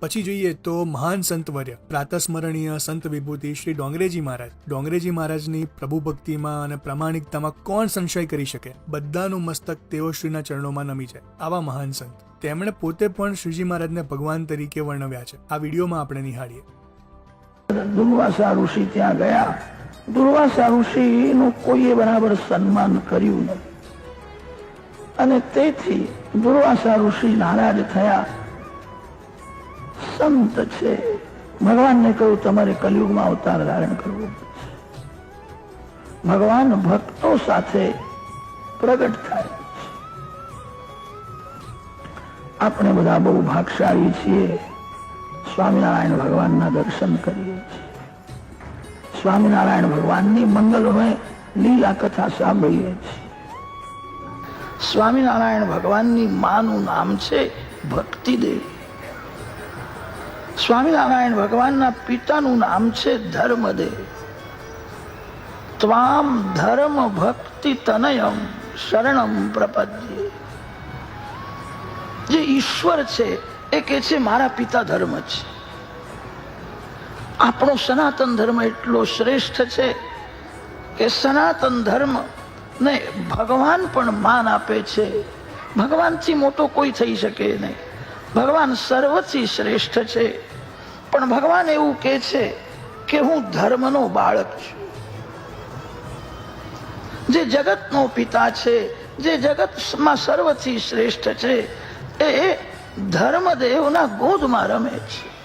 પછી જોઈએ તો મહાન સંતવર્ય પ્રાતસ્મરણીય સંત વિભૂતિ શ્રી ડોંગરેજી મહારાજ. ડોંગરેજી મહારાજની પ્રભુ ભક્તિમાં અને પ્રામાણિકતામાં કોણ સંશય કરી શકે? બધાનું મસ્તક તેઓ શ્રીના ચરણોમાં નમી જાય. આવા મહાન સંત. તેમણે પોતે પણ શ્રીજી મહારાજને ભગવાન તરીકે વર્ણવ્યા છે. આ વિડીયોમાં આપણે નિહાળીએ. દુર્વાસા ઋષિ ત્યાં ગયા. દુર્વાસા ઋષિનું કોઈએ બરાબર સન્માન કર્યું નહીં. અને તેથી દુર્વાસા ઋષિ નારાજ થયા. સંત છે. ભગવાનને કહ્યું તમારે કલયુગમાં અવતાર ધારણ કરવું ભગવાન ભક્તો સાથે પ્રગટ થાય. આપણે બધા બહુ ભાગશાળી છીએ. સ્વામિનારાયણ ભગવાનના દર્શન કરીએ છીએ. સ્વામિનારાયણ ભગવાનની મંગલમય લીલા કથા સાંભળીએ છીએ. સ્વામિનારાયણ ભગવાનની માનું નામ છે ભક્તિદેવ. સ્વામિનારાયણ ભગવાનના પિતાનું નામ છે ધર્મદેવ. ત્વામ ધર્મ ભક્તિ તનયમ શરણમ પ્રપદ્ય. જે ઈશ્વર છે, એ કે છે, મારા પિતા ધર્મ છે. આપણો સનાતન ધર્મ એટલો શ્રેષ્ઠ છે કે સનાતન ધર્મ ને ભગવાન પણ માન આપે છે. ભગવાનથી મોટો કોઈ થઈ શકે નહીં. ભગવાન સર્વથી શ્રેષ્ઠ છે. પણ ભગવાન એવું કે છે કે હું ધર્મનો બાળક છું. જે જગતનો પિતા છે, જે જગતમાં સર્વથી શ્રેષ્ઠ છે, એ ધર્મદેવના ગોદમાં રમે છે.